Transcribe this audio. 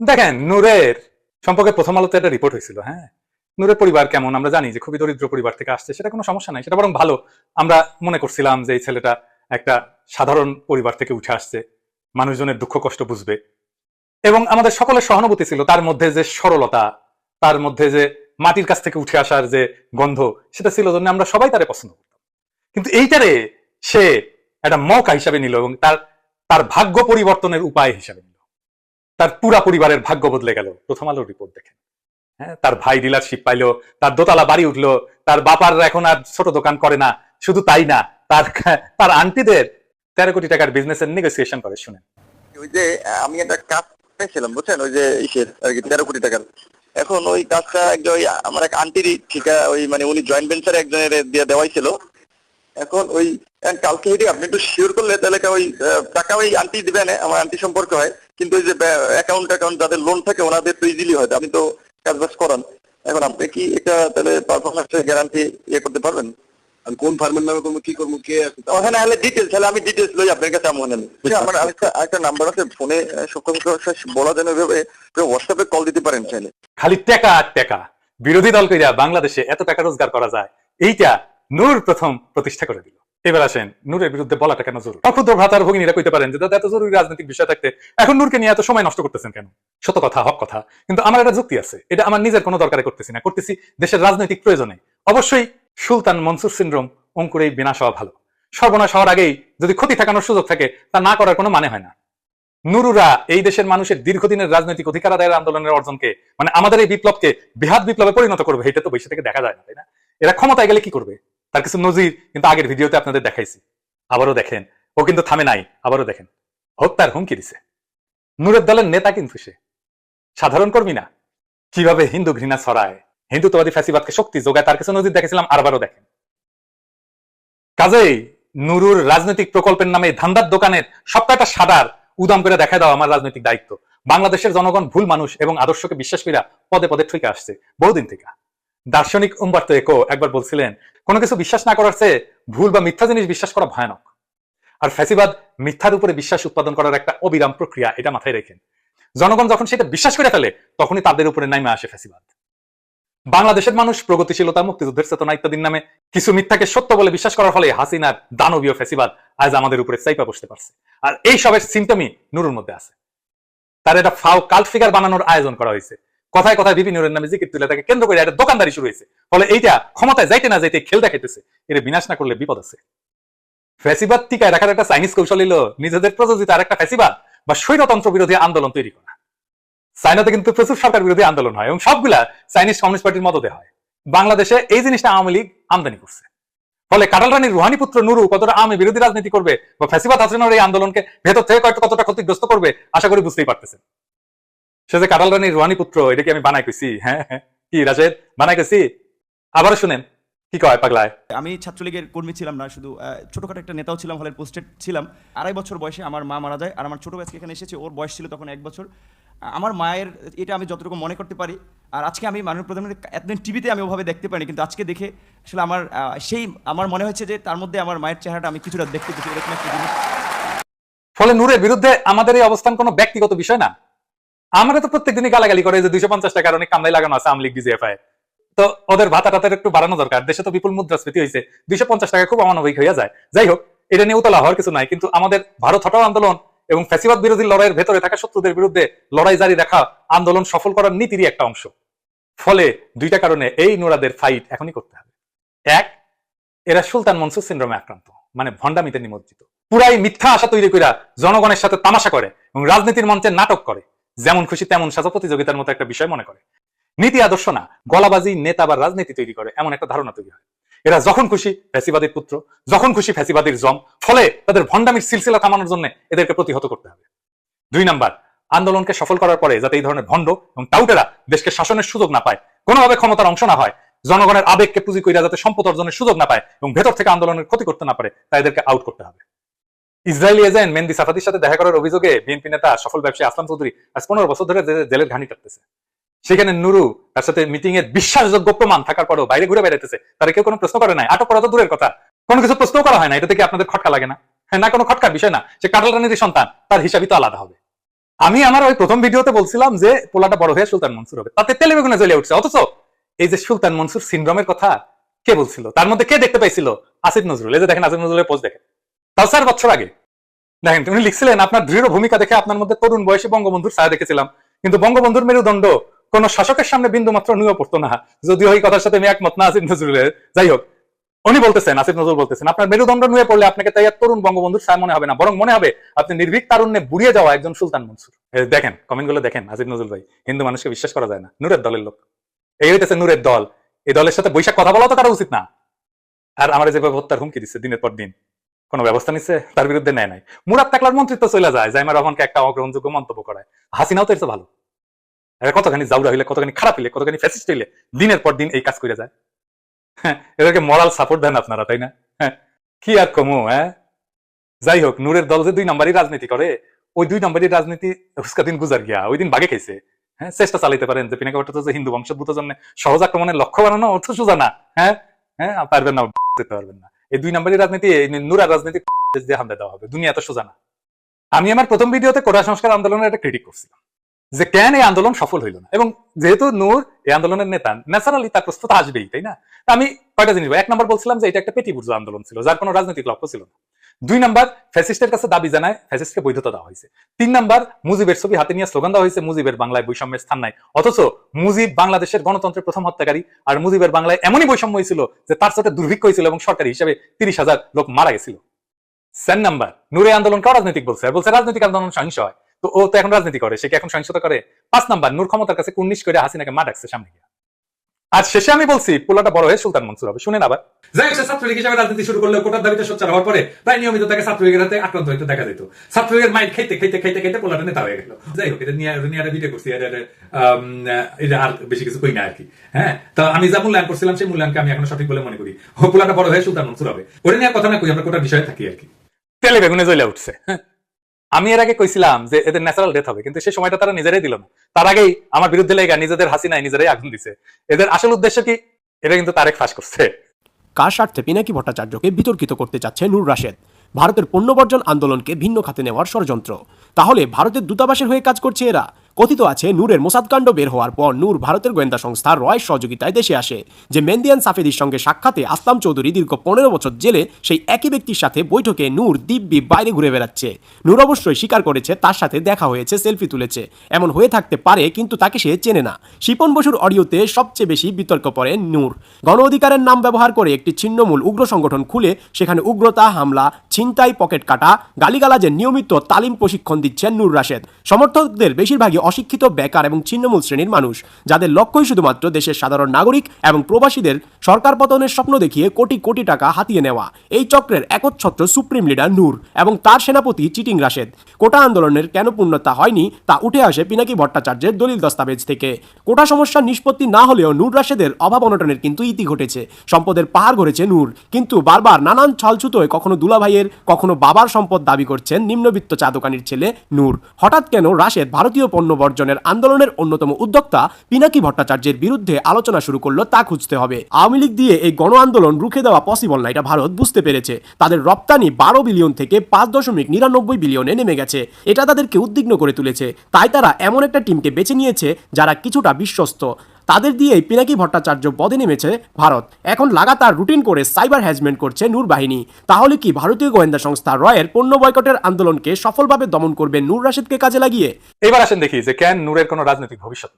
দেখেন, নূরের সম্পর্কে প্রথম আলোতে একটা রিপোর্ট হয়েছিল হ্যাঁ? নূরের পরিবার কেমন? আমরা জানি যে খুবই দরিদ্র পরিবার থেকে আসছে, সেটা কোনো সমস্যা নাই, সেটা বরং ভালো। আমরা মনে করছিলাম যে এই ছেলেটা একটা সাধারণ পরিবার থেকে উঠে আসছে, মানুষজনের দুঃখ কষ্ট বুঝবে। এবং আমাদের সকলের সহানুভূতি ছিল তার মধ্যে যে সরলতা, তার মধ্যে যে মাটির কাছ থেকে উঠে আসার যে গন্ধ, সেটা ছিল জন্য আমরা সবাই তারে পছন্দ করতাম। কিন্তু এইটারে সে একটা মৌকা হিসাবে নিল এবং তার তার ভাগ্য পরিবর্তনের উপায় হিসাবে তার পুরা পরিবারের ভাগ্য বদলে গেল। প্রথম আলোর রিপোর্ট দেখেন। হ্যাঁ তার ভাই ডিলারশিপ পাইলো, তার দোতলা বাড়ি উঠল, তার বাপার এখন আর ছোট দোকান করে না, শুধু তাই না, তার তার আন্টিদের তেরো কোটি টাকার বিজনেসের নেগোসিয়েশন করে শুনে ওই যে, আমি একটা কাজ পেয়েছিলাম বুঝছেন? ওই যে ইসের, আর কি, তেরো কোটি টাকার। এখন ওই কাজটা একজন আমার এক আন্টিরই ঠিকা, ওই মানে উনি জয়েন্ট ভেঞ্চার একজনের দিয়ে দেওয়াই ছিল এখন ওই কালকে যদি আপনি একটু শিওর করলে তাহলে ওই টাকা ওই আন্টি দিবেন আমার আন্টি সম্পর্ক হয়। কিন্তু ওই যে অ্যাকাউন্ট অ্যাকাউন্ট যাদের লোন থাকে ওনাদের তো ইজিলি হয় আপনি তো কাজ বাজ করান। এখন আপনি কি এটা তাহলে পারফরমেন্সের গ্যারান্টি ইয়ে করতে পারবেন? কোন ফার্মের নামে করব কি করব কে আছে? ওখানে হলে ডিটেলস তাহলে আমি ডিটেলস লই আপনার কাছে আমি নেন। আমার আরেকটা আরেকটা নাম্বার আছে ফোনে সক্ষম বলা যায় না এভাবে হোয়াটসঅ্যাপে কল দিতে পারেন চাইলে। খালি টাকা আর টাকা। বিরোধী দল কইরা বাংলাদেশে এত টাকা রোজগার করা যায় এইটা নূর প্রথম প্রতিষ্ঠা করে দিল। এবার আসেন, নূরের বিরুদ্ধে বলাটা কেন জরুরি? অক্ষুদ্র ভ্রাতার ভগিনীরা কইতে পারেন যে, দাদা, এত জরুরি রাজনৈতিক বিষয় থাকতে এখন নূরকে নিয়ে এত সময় নষ্ট করতেছেন কেন? সত কথা, হক কথা, কিন্তু আমার একটা যুক্তি আছে। এটা আমার নিজের কোনো দরকারে করতেছি না। করতেছি দেশের রাজনৈতিক প্রয়োজনে। অবশ্যই সুলতান মনসুর সিন্ড্রোম অঙ্কুরেই বিনাশ হওয়া ভালো। সর্বনাশ হওয়ার আগেই যদি ক্ষতি ঠেকানোর সুযোগ থাকে, তা না করার কোনো মানে হয় না। নুরুরা এই দেশের মানুষের দীর্ঘদিনের রাজনৈতিক অধিকার আদায়ের আন্দোলনের অর্জনকে মানে আমাদের এই বিপ্লবকে বৃহৎ বিপ্লবে পরিণত করবে, এটা তো বৈশে থেকে দেখা যায় না, তাই না? এরা ক্ষমতায় গেলে কি করবে? তার কিছু নজির কিন্তু আগের ভিডিওতে আপনাদের দেখাইছি। আবারও দেখেন। ও কিন্তু থামে নাই। আবারও দেখেন। হত্যার হুমকি দিছে। নূরের দলের নেতা কিন্তু সে। সাধারণ কর্মী না। কীভাবে হিন্দু ঘৃণা ছড়ায়? হিন্দুত্ববাদী ফ্যাসিবাদকে শক্তি যোগায় তার কিছু নজির দেখেছিলাম আরবারও দেখেন। কাজেই নুরুর রাজনৈতিক প্রকল্পের নামে ধান্দার দোকানের সবকটা সাদার উদাম করে দেখা দাও আমার রাজনৈতিক দায়িত্ব। বাংলাদেশের জনগণ ভুল মানুষ এবং আদর্শকে বিশ্বাস পদে পদে ঠুকে আসছে, বহুদিন থেকে। দার্শনিক উম্বার্তো একো একবার বলছিলেন, কোনো কিছু বিশ্বাস না করার চেয়ে ভুল বা মিথ্যা জিনিস বিশ্বাস করা ভয়ানক। আর ফ্যাসিবাদ মিথ্যার উপরে বিশ্বাস উৎপাদন করার একটা অবিরাম প্রক্রিয়া এটা মাথায় রেখেন। জনগণ যখন সেটা বিশ্বাস করে ফেলে, তখনই তাদের উপরে নাইমে আসে ফ্যাসিবাদ। বাংলাদেশের মানুষ প্রগতিশীলতা, মুক্তিযুদ্ধের চেতনা ইত্যাদির নামে কিছু মিথ্যাকে সত্য বলে বিশ্বাস করার ফলে হাসিনার দানবীয় ফেসিবাদ আজ আমাদের উপরে চাইপা বসতে পারছে। আর এই সবের সিমটমই নুরুর মধ্যে আছে। তার এটা ফাও কাল্ট ফিগার বানানোর আয়োজন করা হয়েছে। কথায় কথায় বিপি নুরের নামে জিকির তুলে তাকে কেন্দ্র করে একটা দোকানদারি শুরু হয়েছে। ফলে এইটা ক্ষমতায় যাইতে না যাইতে খেল দেখাইতেছে। এর বিনাশ না করলে বিপদ আছে। ফ্যাসিবাদ টিকায় রাখার একটা চাইনিজ কৌশল হলো নিজেদের প্রযোজিত আর একটা ফ্যাসিবাদ বা স্বৈরতন্ত্র বিরোধী আন্দোলন তৈরি করা। চায়নাতে কিন্তু প্রচুর সরকার বিরোধী আন্দোলন হয় এবং সবগুলা চাইনিজ কমিউনিস্ট পার্টির মদতে হয়। বাংলাদেশে এই জিনিসটা আওয়ামী লীগ আমদানি করছে। ফলে কাটাল রানীর রুহানি পুত্র নুরু কতটা আওয়ামী বিরোধী রাজনীতি করবে বা ফ্যাসিবাদ হাসিনার এই আন্দোলনকে ভেতর থেকে কয়েকটা কতটা ক্ষতিগ্রস্ত করবে, আশা করি বুঝতেই পারতেছেন। সে যে কাটাল রানীর রুহানি পুত্র এটা কি আমি বানাই কইছি? হ্যাঁ হ্যাঁ। কি রাশেদ বানাই কইছি? আবারও শুনেন কি কয় পাগলায়? আমি ছাত্রলীগের কর্মী ছিলাম না শুধু ছোটখাটো একটা নেতাও ছিলাম হলের পোস্টেড ছিলাম। আড়াই বছর বয়সে আমার মা মারা যায় আর আমার ছোট ব্যাচকে এখানে এসেছে ওর বয়স ছিল তখন এক বছর। আমার মায়ের এটা আমি যতটুকু মনে করতে পারি আর আজকে আমি মাননীয় প্রধানমন্ত্রী এতদিন টিভিতে আমি ওভাবে দেখতে পাইনি কিন্তু আজকে দেখে আসলে আমার সেই আমার মনে হচ্ছে যে তার মধ্যে আমার মায়ের চেহারাটা আমি কিছুটা দেখতে পেয়েছি এরকম একটা জিনিস। ফলে নূরের বিরুদ্ধে আমাদের এই অবস্থান কোনো ব্যক্তিগত বিষয় না? আমরা তো প্রত্যেক দিনই গালাগালি করে যে দুইশো পঞ্চাশ টাকার অনেক কামলাই লাগানো আছে আমলিগ ডিজিএফআই তো ওদের ভাতা টাতার একটু বাড়ানো দরকার। দেশে তো বিপুল মুদ্রাস্ফীতি হয়েছে। দুইশো পঞ্চাশ টাকা খুব অমানবিক হয়ে যায়। যাই হোক, এটা নিয়ে উতলা হওয়ার কিছু নাই, কিন্তু আমাদের ভারত হটাও আন্দোলন এবং ফ্যাসিবাদ বিরোধী লড়াইয়ের ভেতরে থাকা শত্রুদের বিরুদ্ধে লড়াই জারি রাখা আন্দোলন সফল করার নীতিরই একটা অংশ। ফলে দুইটা কারণে এই নোরাদের ফাইট এখনই করতে হবে। এক, এরা সুলতান মনসুর সিন্ড্রোমে আক্রান্ত মানে ভণ্ডামিতে নিমজ্জিত। পুরাই মিথ্যা আশা তৈরি করে জনগণের সাথে তামাশা করে এবং রাজনীতির মঞ্চে নাটক করে। যেমন খুশি, তেমন সাজা প্রতিযোগিতার মতো একটা বিষয় মনে করে। নীতি আদর্শ না, গলাবাজি, নেতা বা রাজনীতি তৈরি করে, এমন একটা ধারণা তৈরি হয়। এরা যখন খুশি ফ্যাসিবাদীর পুত্র, যখন খুশি ফ্যাসিবাদীর জম, ফলে তাদের ভণ্ডামির সিলসিলা থামানোর জন্য এদেরকে প্রতিহত করতে হবে। দুই নাম্বার, আন্দোলনকে সফল করার পরে যাতে এই ধরনের ভণ্ড এবং টাউটেরা দেশকে শাসনের সুযোগ না পায়, কোনোভাবে ক্ষমতার অংশ না হয়, জনগণের আবেগকে পুঁজি কইরা যাতে সম্পদ অর্জনের সুযোগ না পায় এবং ভেতর থেকে আন্দোলনের ক্ষতি করতে না পারে, তা এদেরকে আউট করতে হবে। ইসরায়েলি এজেন্ট মেন্দি সাফাদির সাথে দেখা করার অভিযোগে বিএনপি নেতা সফল ব্যবসায়ী আসলাম চৌধুরী আজ পনেরো বছর ধরে জেলের ঘানি কাটতেছে। সেখানে নুরু তার সাথে মিটিং এর বিশ্বাসযোগ্য প্রমাণ থাকার পরেও বাইরে ঘুরে বেড়াইতেছে। তারা কেউ কোনো প্রশ্ন করে নাই। আটক করা তো দূরের কথা। কোনো কিছু প্রশ্ন করা হয় না। এটা থেকে আপনাদের খটকা লাগে না? হ্যাঁ না, কোনো খটকার বিষয় না। সে কাটাল রানীর সন্তান। তার হিসাবই তো আলাদা হবে। আমি আমার ওই প্রথম ভিডিওতে বলছিলাম যে পোলাটা বড় হয়ে সুলতান মনসুর হবে। তাতে তেলে বেগুনে জ্বলে উঠছে। অথচ এই যে সুলতান মনসুর সিন্ড্রোমের কথা কে বলছিল? তার মধ্যে কে দেখতে পাইছিল? আসিফ নজরুল। এই যে দেখেন আসিফ নজরুলের পোস্ট দেখেন। তাও চার বছর আগে। দেখেন তুমি লিখছিলেন, আপনার দৃঢ় ভূমিকা দেখে আপনার মধ্যে তরুণ বয়সে বঙ্গবন্ধুর ছায়া দেখেছিলাম। কিন্তু বঙ্গবন্ধুর মেরুদণ্ড কোন শাসকের সামনে বিন্দু মাত্র নুয়ে পড়তো না। যদিও এই কথার সাথে আমি একমত না, আসিফ নজরুলের যাই হোক, উনি বলতেছেন, আসিফ নজরুল বলতেছেন, আপনার মেরুদণ্ড নুয়ে পড়লে আপনাকে তাই তরুণ বঙ্গবন্ধুর ছায়া মনে হবে না। বরং মনে হবে আপনি নির্ভীক তারুণ্যে বুড়িয়ে যাওয়া একজন সুলতান মনসুর। দেখেন কমেন্টগুলো দেখেন, আসিফ নজরুল ভাই। হিন্দু মানুষকে বিশ্বাস করা যায় না। নূরের দলের লোক। এই হইতেছে নূরের দল। এই দলের সাথে বৈশাখ কথা বলা তো কারও উচিত না। আর আমার যেভাবে হত্যার হুমকি দিচ্ছে দিনের পর দিন। কোনো ব্যবস্থা নিচ্ছে তার বিরুদ্ধে নেয় নাই। মুরাদ তাকলার মন্ত্রিত্ব চলে যায় জাইমা রহমানকে একটা অগ্রহণযোগ্য মন্তব্য করায়। হাসিনাও তো ভালো। কতখানি জাউরা হইলে কতখানি খারাপ হইলে কতখানি ফ্যাসিস্ট হইলে দিনের পর দিন এই কাজ করে যায়। হ্যাঁ, এদেরকে মরাল সাপোর্ট দেন আপনারা তাই না? হ্যাঁ, কি আর কমু হ্যাঁ? যাই হোক নূরের দল যে দুই নাম্বারই রাজনীতি করে ওই দুই নাম্বারই রাজনীতি উস্কা দিন গুজার গিয়া ওই দিন বাগে খাইছে। হ্যাঁ চেষ্টা চালাইতে পারেন যে পিনাকা ভট্টাচার্য যে হিন্দু বংশোদ্ভূত জন্য সহজ আক্রমণের লক্ষ্য বানানো অর্থ সোজা না হ্যাঁ? হ্যাঁ পারবেন না পারবেন না। এই দুই নম্বরের রাজনীতি নুরার রাজনীতি যে হামলে দেওয়া হবে। দুনিয়া তো সোজা না। আমি আমার প্রথম ভিডিওতে কোটা সংস্কার আন্দোলনের একটা ক্রিটিক করছিলাম, যে কেন এই আন্দোলন সফল হইল না? এবং যেহেতু নূর এই আন্দোলনের নেতা, ন্যাচারালি তার প্রস্তুত আসবেই, তাই না? আমি কয়টা জিনিস এক নম্বর বলছিলাম যে এটা একটা পেটি বুর্জো আন্দোলন ছিল, যার কোনো রাজনৈতিক লক্ষ্য ছিল না। দুই নাম্বার, ফ্যাসিস্টের কাছে দাবি জানায় ফ্যাসিস্টকে বৈধতা দেওয়া হয়েছে। তিন নাম্বার, মুজিবের ছবি হাতে নিয়ে স্লোগান দেওয়া হয়েছে, মুজিবের বাংলায় বৈষম্যের স্থান নাই। অথচ মুজিব বাংলাদেশের গণতন্ত্রের প্রথম হত্যাকারী, আর মুজিবের বাংলায় এমনই বৈষম্য হয়েছিল যে তার সাথে দুর্ভিক্ষ হয়েছিল এবং সরকারি হিসাবে তিরিশ হাজার লোক মারা গেছিল। সেন নাম্বার, নূরে আন্দোলন কেউ রাজনৈতিক বলছে আর বলছে রাজনৈতিক আন্দোলন সহিংস হয়। তো ও তো এখন রাজনীতি করে, সে কি এখন সহিংসতা করে? পাঁচ নাম্বার, নূর ক্ষমতার কাছে কুর্নিশ করে হাসিনাকে মা ডাকছে সামনে গিয়ে। আজ শেষে আমি বলছি পোলাটা বড় হয়ে সুলতান মনসুর হবে। শুনেন আবার। যাই হোক সে ছাত্রলীগ হিসাবে রাজনীতি শুরু করলে কোটার দাবিতে সোচ্চার হওয়ার পরে প্রায় নিয়মিত তাকে ছাত্রলীগের হাতে আক্রান্ত হইতে দেখা যেত। ছাত্রলীগের মাইক খাইতে খাইতে খাইতে খাইতে পোলাটা নেতা হয়ে গেল। যাই হোক এটা নিয়ে নিয়ে একটা ভিডিও করছি এটা, আর বেশি কিছু কই না আর কি হ্যাঁ? তো আমি যা মূল্যায়ন করছিলাম সেই মূল্যায়নকে আমি এখনও সঠিক বলে মনে করি। পোলাটা বড় হয়ে সুলতান মনসুর হবে। ওটা নিয়ে কথা না কই আমরা কোটার বিষয়ে থাকি আর কি। তেলে বেগুনে জ্বলে উঠছে হ্যাঁ। আমি এর আগে কইছিলাম যে এদের ন্যাচারাল ডেথ হবে, কিন্তু সে সময়টা তারা নিজেরাই দিল না। তার আগেই আমার বিরুদ্ধে লেগা নিজেদের হাসিনায় নিজেরাই আগুন দিছে। এদের আসল উদ্দেশ্য কি? এটা কিন্তু তারেক ফাঁস করছে। কার স্বার্থে পিনাকি ভট্টাচার্যকে বিতর্কিত করতে চাচ্ছে নূর রাশেদ? ভারতের পণ্য বর্জন আন্দোলনকে ভিন্ন খাতে নেওয়ার ষড়যন্ত্র। তাহলে ভারতের দূতাবাসের হয়ে কাজ করছে এরা? কথিত আছে, নূরের মোসাদকাণ্ড বের হওয়ার পর নূর ভারতের গোয়েন্দা সংস্থা রয়ের সহযোগিতায় দেশে আসে। যে মেন্দিয়ান সাফেদির সঙ্গে সাক্ষাতে আসলাম চৌধুরী দীর্ঘ পনেরো বছর জেলে, সেই একই ব্যক্তির সাথে বৈঠকে নূর দিব্যি বাইরে ঘুরে বেড়াচ্ছে। নূর অবশ্যই স্বীকার করেছে, তার সাথে দেখা হয়েছে, সেলফি তুলেছে। এমন হয়ে থাকতে পারে, কিন্তু তাকে সে চেনে না। শিপন বসুর অডিওতে সবচেয়ে বেশি বিতর্ক পড়ে নূর। গণ অধিকারের নাম ব্যবহার করে একটি ছিন্নমূল উগ্র সংগঠন খুলে, সেখানে উগ্রতা, হামলা, ছিনতাই, পকেট কাটা, গালিগালাজের নিয়মিত তালিম প্রশিক্ষণ দিচ্ছেন নূর রাশেদ। সমর্থকদের বেশিরভাগই অশিক্ষিত, বেকার এবং ছিন্নমূল শ্রেণির মানুষ, যাদের লক্ষ্যই শুধুমাত্র দেশের সাধারণ নাগরিক এবং প্রবাসীদের সরকার পতনের স্বপ্ন দেখিয়ে কোটি কোটি টাকা হাতিয়ে নেওয়া। এই চক্রের একচ্ছত্র সুপ্রিম লিডার নূর এবং তার সেনাপতি চিটিং রাশেদ। কোটা আন্দোলনের কেন পূর্ণতা হয়নি তা উঠে আসে পিনাকি ভট্টাচার্যের দলিল দস্তাবেজ থেকে। কোটা সমস্যার নিষ্পত্তি না হলেও নূর রাশেদের অভাব অনটনের কিন্তু ইতি ঘটেছে। সম্পদের পাহাড় গড়েছে নূর, কিন্তু বারবার নানান ছলছুতোয় কখনো দুলাভাইয়ের, কখনো বাবার সম্পদ দাবি করছেন নিম্নবিত্ত চা দোকানির ছেলে নূর। হঠাৎ কেন রাশেদ ভারতীয় পণ্য বর্জনের আন্দোলনের অন্যতম উদ্যোক্তা পিনাকি ভট্টাচার্যের বিরুদ্ধে আলোচনা শুরু করল তা খুঁজতে হবে। আওয়ামী লীগ দিয়ে এই গণ আন্দোলন রুখে দেওয়া পসিবল না, এটা ভারত বুঝতে পেরেছে। তাদের রপ্তানি বারো বিলিয়ন থেকে পাঁচ দশমিক নিরানব্বই বিলিয়নে নেমে গেছে। এটা তাদেরকে উদ্বিগ্ন করে তুলেছে। তাই তারা এমন একটা টিমকে বেছে নিয়েছে যারা কিছুটা বিশ্বস্ত। তাদের দিয়েই পিনাকি ভট্টাচার্য পদে নেমেছে ভারত। এখন লাগাতার রুটিন করে সাইবার হ্যাজমেন্ট করছে নূর বাহিনী। তাহলে কি ভারতীয় গোয়েন্দা সংস্থা রয়ের পণ্য বয়কটের আন্দোলনকে সফলভাবে দমন করবে নূর রাশেদকে কাজে লাগিয়ে? এবার আসেন দেখি যে কেন নূরের কোনো রাজনৈতিক ভবিষ্যৎ